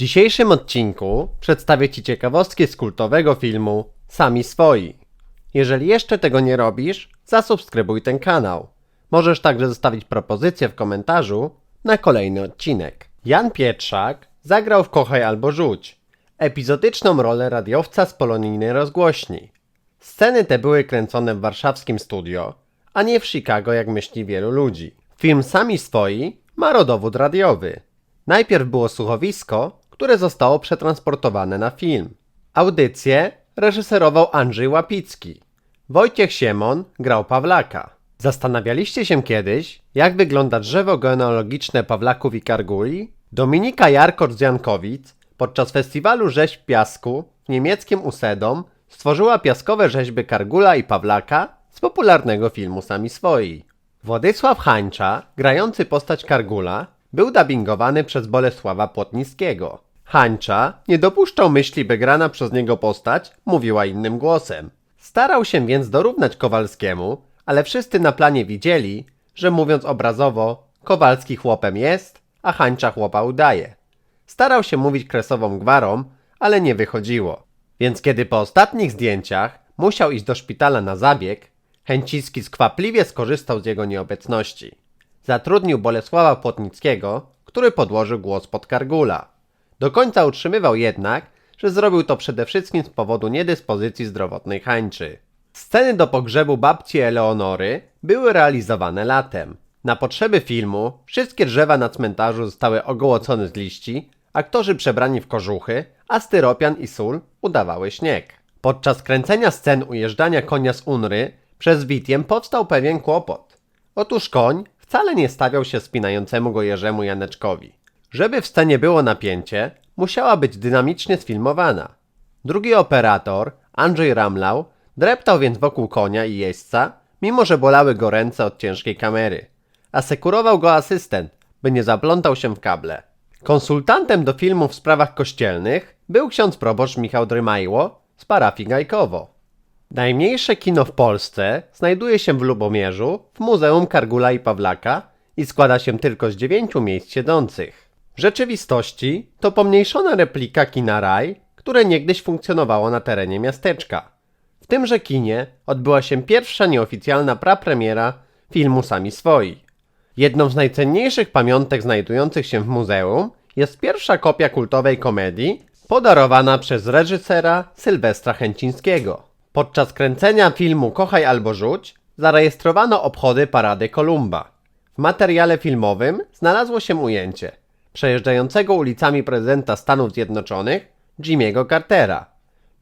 dzisiejszym odcinku przedstawię Ci ciekawostki z kultowego filmu Sami Swoi. Jeżeli jeszcze tego nie robisz, zasubskrybuj ten kanał. Możesz także zostawić propozycję w komentarzu na kolejny odcinek. Jan Pietrzak zagrał w Kochaj albo Rzuć, epizodyczną rolę radiowca z polonijnej rozgłośni. Sceny te były kręcone w warszawskim studio, a nie w Chicago, jak myśli wielu ludzi. Film Sami Swoi ma rodowód radiowy. Najpierw było słuchowisko, które zostało przetransportowane na film. Audycję reżyserował Andrzej Łapicki. Wojciech Siemon grał Pawlaka. Zastanawialiście się kiedyś, jak wygląda drzewo genealogiczne Pawlaków i Karguli? Dominika Jarkocz z Jankowic podczas festiwalu rzeźb piasku w niemieckim Usedom stworzyła piaskowe rzeźby Kargula i Pawlaka z popularnego filmu Sami Swoi. Władysław Hańcza, grający postać Kargula, był dubbingowany przez Bolesława Płotnickiego. Hańcza nie dopuszczał myśli, by grana przez niego postać mówiła innym głosem. Starał się więc dorównać Kowalskiemu, ale wszyscy na planie widzieli, że mówiąc obrazowo, Kowalski chłopem jest, a Hańcza chłopa udaje. Starał się mówić kresową gwarą, ale nie wychodziło. Więc kiedy po ostatnich zdjęciach musiał iść do szpitala na zabieg, Chęciński skwapliwie skorzystał z jego nieobecności. Zatrudnił Bolesława Płotnickiego, który podłożył głos pod Kargula. Do końca utrzymywał jednak, że zrobił to przede wszystkim z powodu niedyspozycji zdrowotnej hańczy. Sceny do pogrzebu babci Eleonory były realizowane latem. Na potrzeby filmu wszystkie drzewa na cmentarzu zostały ogołocone z liści, aktorzy przebrani w kożuchy, a styropian i sól udawały śnieg. Podczas kręcenia scen ujeżdżania konia z Unry przez Witiem powstał pewien kłopot. Otóż koń wcale nie stawiał się spinającemu go Jerzemu Janeczkowi. Żeby w scenie było napięcie, musiała być dynamicznie sfilmowana. Drugi operator, Andrzej Ramlał, dreptał więc wokół konia i jeźdźca, mimo że bolały go ręce od ciężkiej kamery. Asekurował go asystent, by nie zaplątał się w kable. Konsultantem do filmu w sprawach kościelnych był ksiądz proboszcz Michał Drymajło z parafii Gajkowo. Najmniejsze kino w Polsce znajduje się w Lubomierzu, w Muzeum Kargula i Pawlaka i składa się tylko z dziewięciu miejsc siedzących. Rzeczywistości to pomniejszona replika kina Raj, które niegdyś funkcjonowało na terenie miasteczka. W tymże kinie odbyła się pierwsza nieoficjalna prapremiera filmu Sami Swoi. Jedną z najcenniejszych pamiątek znajdujących się w muzeum jest pierwsza kopia kultowej komedii podarowana przez reżysera Sylwestra Chęcińskiego. Podczas kręcenia filmu Kochaj albo Rzuć zarejestrowano obchody Parady Kolumba. W materiale filmowym znalazło się ujęcie przejeżdżającego ulicami prezydenta Stanów Zjednoczonych Jimmy'ego Cartera.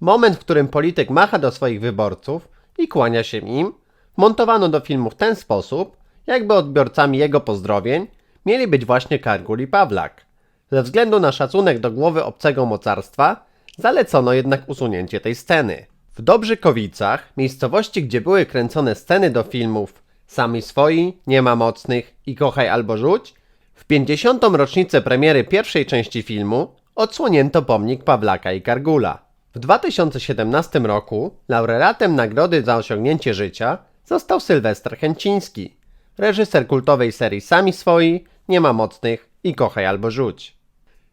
Moment, w którym polityk macha do swoich wyborców i kłania się im, montowano do filmu w ten sposób, jakby odbiorcami jego pozdrowień mieli być właśnie Kargul i Pawlak. Ze względu na szacunek do głowy obcego mocarstwa, zalecono jednak usunięcie tej sceny. W Dobrzykowicach, miejscowości, gdzie były kręcone sceny do filmów Sami swoi, Nie ma mocnych i Kochaj albo rzuć, w 50. rocznicę premiery pierwszej części filmu odsłonięto pomnik Pawlaka i Kargula. W 2017 roku laureatem nagrody za osiągnięcie życia został Sylwester Chęciński, reżyser kultowej serii Sami swoi, Nie ma mocnych i Kochaj albo rzuć.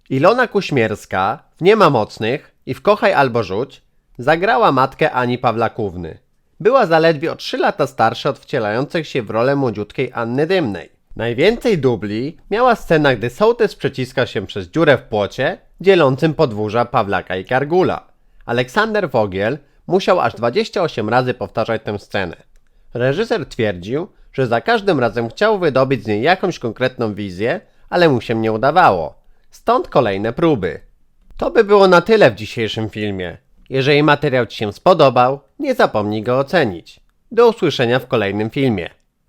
Ilona Kuśmierska w Nie ma mocnych i w Kochaj albo rzuć zagrała matkę Ani Pawlakówny. Była zaledwie o 3 lata starsza od wcielających się w rolę młodziutkiej Anny Dymnej. Najwięcej dubli miała scena, gdy sołtys przeciska się przez dziurę w płocie dzielącym podwórza Pawlaka i Kargula. Aleksander Wogiel musiał aż 28 razy powtarzać tę scenę. Reżyser twierdził, że za każdym razem chciał wydobyć z niej jakąś konkretną wizję, ale mu się nie udawało. Stąd kolejne próby. To by było na tyle w dzisiejszym filmie. Jeżeli materiał Ci się spodobał, nie zapomnij go ocenić. Do usłyszenia w kolejnym filmie.